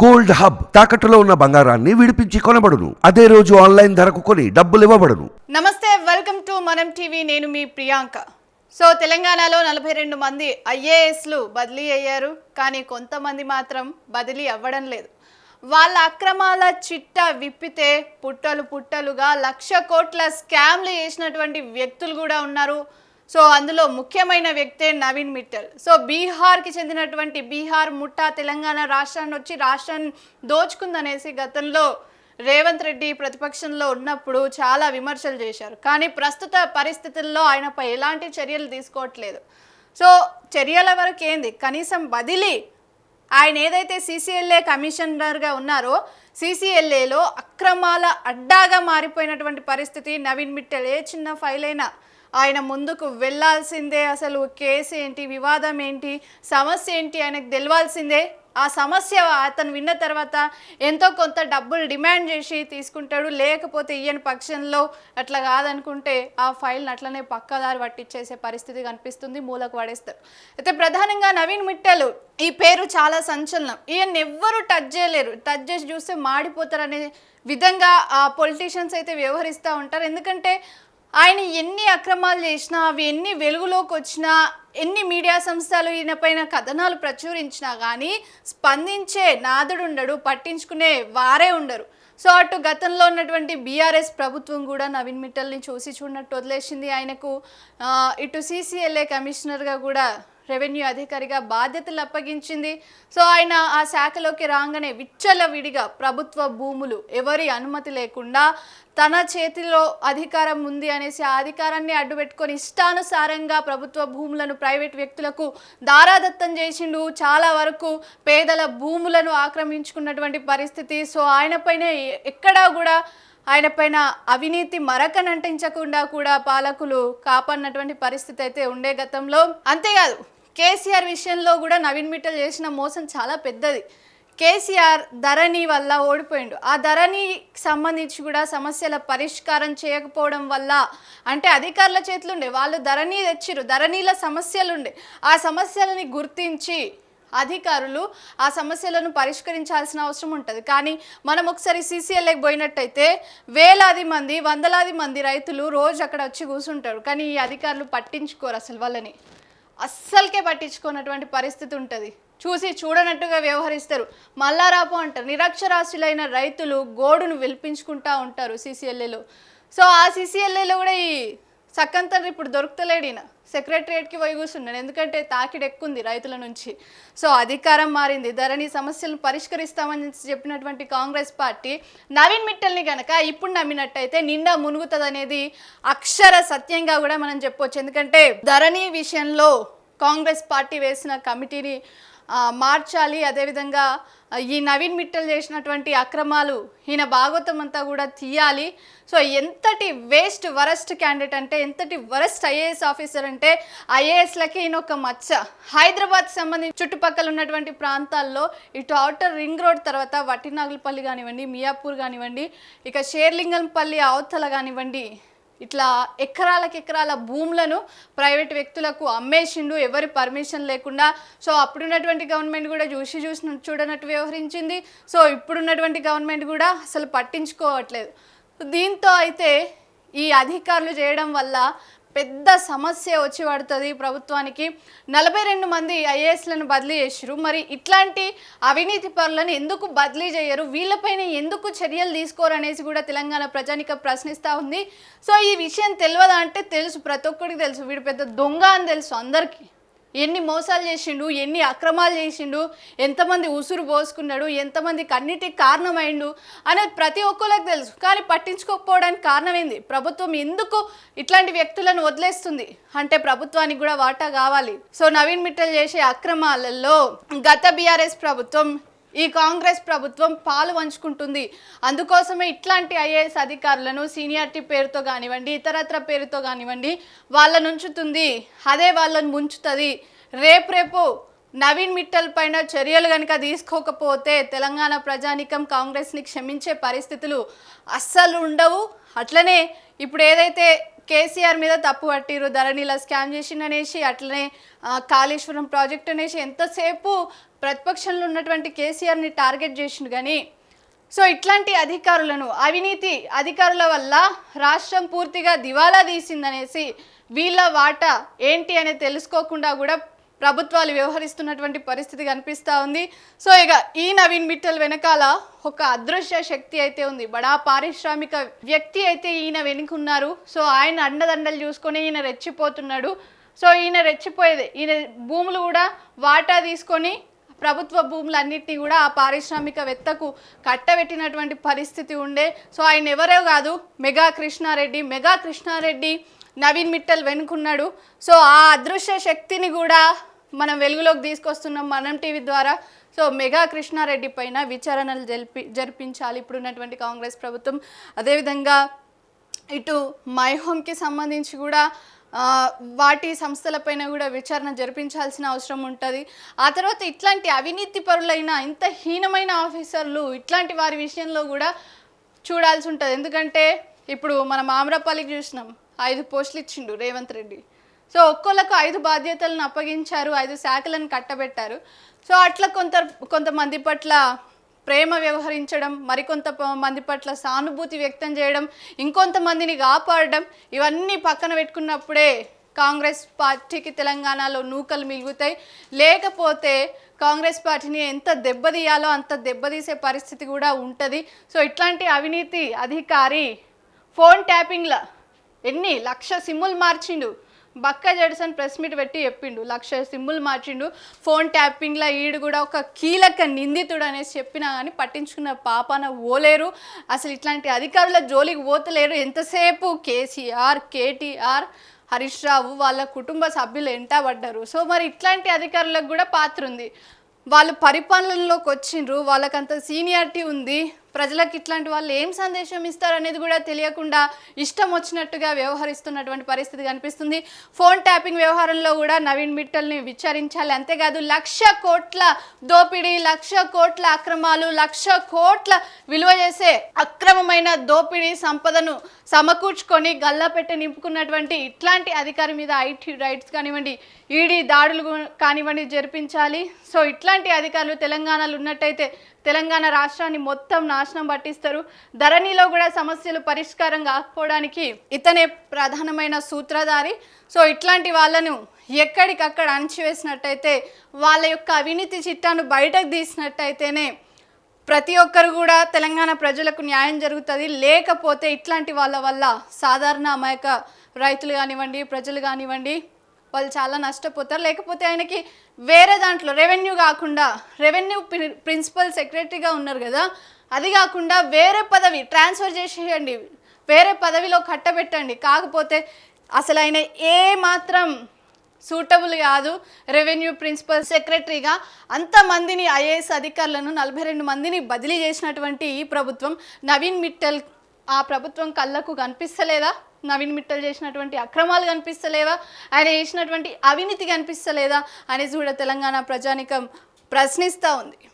Gold hub తాకట్టులో ఉన్న బంగారాన్ని విడిపించి కొనబడును. అదే రోజు ఆన్లైన్ ధరకు కొని డబ్బులు ఇవ్వబడును. నమస్తే వెల్కమ్ టు మనం టీవీ. నేను మీ ప్రియాంక. సో తెలంగాణలో నలభై రెండు మంది ఐఏఎస్లు బదిలీ అయ్యారు. కానీ కొంతమంది మాత్రం బదిలీ అవ్వడం లేదు. వాళ్ళ అక్రమాల చిట్ట విప్పితే పుట్టలు పుట్టలుగా లక్ష కోట్ల స్కామ్లు చేసినటువంటి వ్యక్తులు కూడా ఉన్నారు. సో అందులో ముఖ్యమైన వ్యక్తే నవీన్ మిట్టల్. సో బీహార్కి చెందినటువంటి బీహార్ ముఠా తెలంగాణ రాష్ట్రాన్ని వచ్చి రాష్ట్రాన్ని దోచుకుందనేసి గతంలో రేవంత్ రెడ్డి ప్రతిపక్షంలో ఉన్నప్పుడు చాలా విమర్శలు చేశారు. కానీ ప్రస్తుత పరిస్థితుల్లో ఆయనపై ఎలాంటి చర్యలు తీసుకోవట్లేదు. సో చర్యల వరకు ఏంది? కనీసం బదిలీ ఆయన ఏదైతే సీసీఎల్ఏ కమిషనర్గా ఉన్నారో సీసీఎల్ఏలో అక్రమాల అడ్డాగా మారిపోయినటువంటి పరిస్థితి నవీన్ మిట్టల్ ఏ చిన్న ఫైల్ అయినా ఆయన ముందుకు వెళ్ళాల్సిందే. అసలు కేసు ఏంటి? వివాదం ఏంటి? సమస్య ఏంటి? ఆయనకు తెలవాల్సిందే ఆ సమస్య అతను విన్న తర్వాత ఎంతో కొంత డబ్బులు డిమాండ్ చేసి తీసుకుంటాడు. లేకపోతే ఈయన పక్షంలో అట్లా కాదనుకుంటే ఆ ఫైల్ని అట్లనే పక్కదారి పట్టించేసే పరిస్థితి కనిపిస్తుంది. మూలకు పడేస్తారు. అయితే ప్రధానంగా నవీన్ మిట్టలు. ఈ పేరు చాలా సంచలనం. ఈయన ఎవ్వరు టచ్ చేయలేరు. టచ్ చేసి చూస్తే మాడిపోతారనే విధంగా ఆ పొలిటీషియన్స్ అయితే వ్యవహరిస్తూ ఉంటారు. ఎందుకంటే ఆయన ఎన్ని అక్రమాలు చేసినా అవి ఎన్ని వెలుగులోకి వచ్చినా ఎన్ని మీడియా సంస్థలు ఈయనపైన కథనాలు ప్రచురించినా కానీ స్పందించే నాదుడు ఉండడు పట్టించుకునే వారే ఉండరు. సో అటు గతంలో ఉన్నటువంటి బీఆర్ఎస్ ప్రభుత్వం కూడా నవీన్ మిట్టల్ని చూసి చూడనట్టు వదిలేసింది ఆయనకు. ఇటు సీసీఎల్ఏ కమిషనర్గా కూడా రెవెన్యూ అధికారిగా బాధ్యతలు అప్పగించింది. సో ఆయన ఆ శాఖలోకి రాగానే విచ్చలవిడిగా ప్రభుత్వ భూములు ఎవరి అనుమతి లేకుండా తన చేతిలో అధికారం ఉంది అనేసి ఆ అధికారాన్ని అడ్డుపెట్టుకొని ఇష్టానుసారంగా ప్రభుత్వ భూములను ప్రైవేట్ వ్యక్తులకు దారాదత్తం చేసిండు. చాలా వరకు పేదల భూములను ఆక్రమించుకున్నటువంటి పరిస్థితి. సో ఆయన పైన ఎక్కడా కూడా ఆయన పైన అవినీతి మరకనంటించకుండా కూడా పాలకులు కాపాడినటువంటి పరిస్థితి అయితే ఉండే గతంలో. అంతేకాదు కేసీఆర్ విషయంలో కూడా నవీన్ మిట్టల్ చేసిన మోసం చాలా పెద్దది. కేసీఆర్ ధరణి వల్ల ఓడిపోయిండు. ఆ ధరణికి సంబంధించి కూడా సమస్యల పరిష్కారం చేయకపోవడం వల్ల అంటే అధికారుల చేతులు ఉండే వాళ్ళు ధరణి తెచ్చిరు ధరణిల సమస్యలుండే. ఆ సమస్యలని గుర్తించి అధికారులు ఆ సమస్యలను పరిష్కరించాల్సిన అవసరం ఉంటుంది. కానీ మనం ఒకసారి సీసీఎల్ఏకి పోయినట్టయితే వేలాది మంది వందలాది మంది రైతులు రోజు అక్కడ వచ్చి కూర్చుంటారు కానీ ఈ అధికారులు పట్టించుకోరు అసలు వాళ్ళని. అస్సలకే పట్టించుకున్నటువంటి పరిస్థితి ఉంటుంది. చూసి చూడనట్టుగా వ్యవహరిస్తారు. మల్లారాపు అంటారు. నిరక్షరాస్యులైన రైతులు గోడును విలిపించుకుంటా ఉంటారు సీసీఎల్ఏలో. సో ఆ సీసీఎల్ఏలో కూడా ఈ సక్కన్ ఇప్పుడు దొరుకుతలేడు ఈయన. సెక్రటరియట్కి పోయి కూర్చున్నాను ఎందుకంటే తాకిడి ఎక్కుంది రైతుల నుంచి. సో అధికారం మారింది. ధరణి సమస్యలను పరిష్కరిస్తామని చెప్పినటువంటి కాంగ్రెస్ పార్టీ నవీన్ మిట్టల్ని కనుక ఇప్పుడు నమ్మినట్టయితే నిండా మునుగుతుంది అనేది అక్షర సత్యంగా కూడా మనం చెప్పొచ్చు. ఎందుకంటే ధరణి విషయంలో కాంగ్రెస్ పార్టీ వేసిన కమిటీని మార్చాలి. అదేవిధంగా ఈ నవీన్ మిట్టల్ చేసినటువంటి అక్రమాలు ఈయన భాగవతం అంతా కూడా తీయాలి. సో ఎంతటి వేస్ట్ వరస్ట్ క్యాండిడేట్ అంటే ఎంతటి వరస్ట్ ఐఏఎస్ ఆఫీసర్ అంటే ఐఏఎస్లకి ఈయన ఒక మచ్చ. హైదరాబాద్ సంబంధించి చుట్టుపక్కల ఉన్నటువంటి ప్రాంతాల్లో ఇటు అవుటర్ రింగ్ రోడ్ తర్వాత వట్టినాగులపల్లి కానివ్వండి మియాపూర్ కానివ్వండి ఇక షేర్లింగంపల్లి అవతల కానివ్వండి ఇట్లా ఎకరాలకు ఎకరాల భూములను ప్రైవేట్ వ్యక్తులకు అమ్మేసిండు ఎవరి పర్మిషన్ లేకుండా. సో అప్పుడున్నటువంటి గవర్నమెంట్ కూడా చూసి చూసి చూడనట్టు వ్యవహరించింది. సో ఇప్పుడున్నటువంటి గవర్నమెంట్ కూడా అసలు పట్టించుకోవట్లేదు. దీంతో అయితే ఈ అధికారులు చేయడం వల్ల పెద్ద సమస్య వచ్చి పడుతుంది ప్రభుత్వానికి. నలభై రెండు మంది ఐఏఎస్లను బదిలీ చేసిరు మరి ఇట్లాంటి అవినీతి పరులను ఎందుకు బదిలీ చేయరు? వీళ్ళపైన ఎందుకు చర్యలు తీసుకోరు అనేసి కూడా తెలంగాణ ప్రజానిక ప్రశ్నిస్తూ ఉంది. సో ఈ విషయం తెలియదా అంటే తెలుసు. ప్రతి ఒక్కరికి తెలుసు. వీడు పెద్ద దొంగ అని తెలుసు అందరికీ. ఎన్ని మోసాలు చేసిండు ఎన్ని అక్రమాలు చేసిండు ఎంతమంది ఉసురు పోసుకున్నాడు ఎంతమంది కన్నిటికి కారణమైండు అనేది ప్రతి ఒక్కరికి తెలుసు. కానీ పట్టించుకోకపోవడానికి కారణం ఏంది ప్రభుత్వం ఎందుకు ఇట్లాంటి వ్యక్తులను వదిలేస్తుంది? అంటే ప్రభుత్వానికి కూడా వాటా కావాలి. సో నవీన్ మిట్టల్ చేసే అక్రమాలలో గత బీఆర్ఎస్ ప్రభుత్వం ఈ కాంగ్రెస్ ప్రభుత్వం పాలు పంచుకుంటుంది అందుకోసమే ఇట్లాంటి ఐఏఎస్ అధికారులను సీనియారిటీ పేరుతో కానివ్వండి ఇతరత్ర పేరుతో కానివ్వండి వాళ్ళను ఉంచుతుంది అదే వాళ్ళను ముంచుతుంది. రేపు రేపు నవీన్ మిట్టల్ పైన చర్యలు కనుక తీసుకోకపోతే తెలంగాణ ప్రజానికం కాంగ్రెస్ని క్షమించే పరిస్థితులు అస్సలు ఉండవు. అట్లనే ఇప్పుడు ఏదైతే కేసీఆర్ మీద తప్పు పట్టిరు ధరణిలా స్కామ్ చేసిండనేసి అట్లనే కాళేశ్వరం ప్రాజెక్ట్ అనేసి ఎంతసేపు ప్రతిపక్షంలో ఉన్నటువంటి కేసీఆర్ని టార్గెట్ చేసిండు కానీ సో ఇట్లాంటి అధికారులను అవినీతి అధికారుల వల్ల రాష్ట్రం పూర్తిగా దివాలా తీసిందనేసి వీళ్ళ వాటా ఏంటి అనేది తెలుసుకోకుండా కూడా ప్రభుత్వాలు వ్యవహరిస్తున్నటువంటి పరిస్థితి కనిపిస్తూ ఉంది. సో ఇక ఈ నవీన్ మిట్టల్ వెనకాల ఒక అదృశ్య శక్తి అయితే ఉంది. బడా పారిశ్రామిక వ్యక్తి అయితే ఈయన వెనుకున్నారు. సో ఆయన అండదండలు చూసుకొని ఈయన రెచ్చిపోతున్నాడు. సో ఈయన రెచ్చిపోయేది ఈయన భూములు కూడా వాటా తీసుకొని ప్రభుత్వ భూములన్నింటినీ కూడా ఆ పారిశ్రామికవేత్తకు కట్టబెట్టినటువంటి పరిస్థితి ఉండే. సో ఆయన ఎవరో కాదు మెగా కృష్ణారెడ్డి. మెగా కృష్ణారెడ్డి నవీన్ మిట్టల్ వెనుకున్నాడు. సో ఆ అదృశ్య శక్తిని కూడా మనం వెలుగులోకి తీసుకొస్తున్నాం మనం టీవీ ద్వారా. సో మెగా కృష్ణారెడ్డి పైన విచారణలు జరిపి జరిపించాలి. ఇప్పుడున్నటువంటి కాంగ్రెస్ ప్రభుత్వం. అదేవిధంగా ఇటు మై హోమ్కి సంబంధించి కూడా వాటి సంస్థలపైన కూడా విచారణ జరిపించాల్సిన అవసరం ఉంటుంది. ఆ తర్వాత ఇట్లాంటి అవినీతి పరులైన ఇంత హీనమైన ఆఫీసర్లు ఇట్లాంటి వారి విషయంలో కూడా చూడాల్సి ఉంటుంది. ఎందుకంటే ఇప్పుడు మనం ఆమ్రపల్లికి చూసినాం. ఐదు పోస్టులు ఇచ్చిండు రేవంత్ రెడ్డి. సో ఒక్కొక్కలకు ఐదు బాధ్యతలను అప్పగించారు ఐదు శాఖలను కట్టబెట్టారు. సో అట్లా కొంత కొంతమంది పట్ల ప్రేమ వ్యవహరించడం మరికొంత మంది పట్ల సానుభూతి వ్యక్తం చేయడం ఇంకొంతమందిని కాపాడడం ఇవన్నీ పక్కన పెట్టుకున్నప్పుడే కాంగ్రెస్ పార్టీకి తెలంగాణలో నూకలు మిగులుతాయి. లేకపోతే కాంగ్రెస్ పార్టీని ఎంత దెబ్బతీయాలో అంత దెబ్బతీసే పరిస్థితి కూడా ఉంటుంది. సో ఇట్లాంటి అవినీతి అధికారి ఫోన్ ట్యాపింగ్ల ఎన్ని లక్ష సిమ్ములు మార్చిండు. బక్క జడ్సన్ ప్రెస్ మీట్ పెట్టి చెప్పిండు. లక్ష సిమ్ములు మార్చిండు. ఫోన్ ట్యాపింగ్లో ఈడు కూడా ఒక కీలక నిందితుడు అనేసి చెప్పినా కానీ పట్టించుకున్న పాపాన ఓలేరు. అసలు ఇట్లాంటి అధికారుల జోలికి పోతలేరు. ఎంతసేపు కేసీఆర్ కేటీఆర్ హరీష్ రావు వాళ్ళ కుటుంబ సభ్యులు ఎంటబడ్డారు సో మరి ఇట్లాంటి అధికారులకు కూడా పాత్ర ఉంది. వాళ్ళు పరిపాలనలోకి వచ్చిండ్రు. వాళ్ళకంత సీనియారిటీ ఉంది. ప్రజలకు ఇట్లాంటి వాళ్ళు ఏం సందేశం ఇస్తారు అనేది కూడా తెలియకుండా ఇష్టం వచ్చినట్టుగా వ్యవహరిస్తున్నటువంటి పరిస్థితి కనిపిస్తుంది. ఫోన్ ట్యాపింగ్ వ్యవహారంలో కూడా నవీన్ మిట్టల్ని విచారించాలి. అంతేకాదు లక్ష కోట్ల దోపిడీ లక్ష కోట్ల అక్రమాలు లక్ష కోట్ల విలువ చేసే అక్రమమైన దోపిడీ సంపదను సమకూర్చుకొని గల్లాపెట్టి నింపుకున్నటువంటి ఇట్లాంటి అధికారి మీద ఐటీ రైట్స్ కానివ్వండి ఈడీ దాడులు కానివ్వండి జరిపించాలి. సో ఇట్లాంటి అధికారులు తెలంగాణలో ఉన్నట్టయితే తెలంగాణ రాష్ట్రాన్ని మొత్తం నాశనం పట్టిస్తారు. ధరణిలో కూడా సమస్యలు పరిష్కారం కాకపోవడానికి ఇతనే ప్రధానమైన సూత్రధారి. సో ఇట్లాంటి వాళ్ళను ఎక్కడికక్కడ అణచివేసినట్టయితే వాళ్ళ యొక్క అవినీతి చిట్టాను బయటకు తీసినట్టయితేనే ప్రతి ఒక్కరు కూడా తెలంగాణ ప్రజలకు న్యాయం జరుగుతుంది. లేకపోతే ఇట్లాంటి వాళ్ళ వల్ల సాధారణ అమాయక రైతులు కానివ్వండి ప్రజలు కానివ్వండి వాళ్ళు చాలా నష్టపోతారు. లేకపోతే ఆయనకి వేరే దాంట్లో రెవెన్యూ కాకుండా రెవెన్యూ ప్రిన్సిపల్ సెక్రటరీగా ఉన్నారు కదా అది కాకుండా వేరే పదవి ట్రాన్స్ఫర్ చేసేయండి. వేరే పదవిలో కట్టబెట్టండి. కాకపోతే అసలు ఆయన ఏ మాత్రం సూటబుల్ కాదు. రెవెన్యూ ప్రిన్సిపల్ సెక్రటరీగా అంతమందిని ఐఏఎస్ అధికారులను నలభై రెండు మందిని బదిలీ చేసినటువంటి ఈ ప్రభుత్వం నవీన్ మిట్టల్ ఆ ప్రభుత్వం కళ్ళకు కనిపిస్తలేదా? నవీన్ మిట్టల్ చేసినటువంటి అక్రమాలు కనిపిస్తలేవా? ఆయన చేసినటువంటి అవినీతి కనిపిస్తలేదా? అనేసి కూడా తెలంగాణ ప్రజానికం ప్రశ్నిస్తూ ఉంది.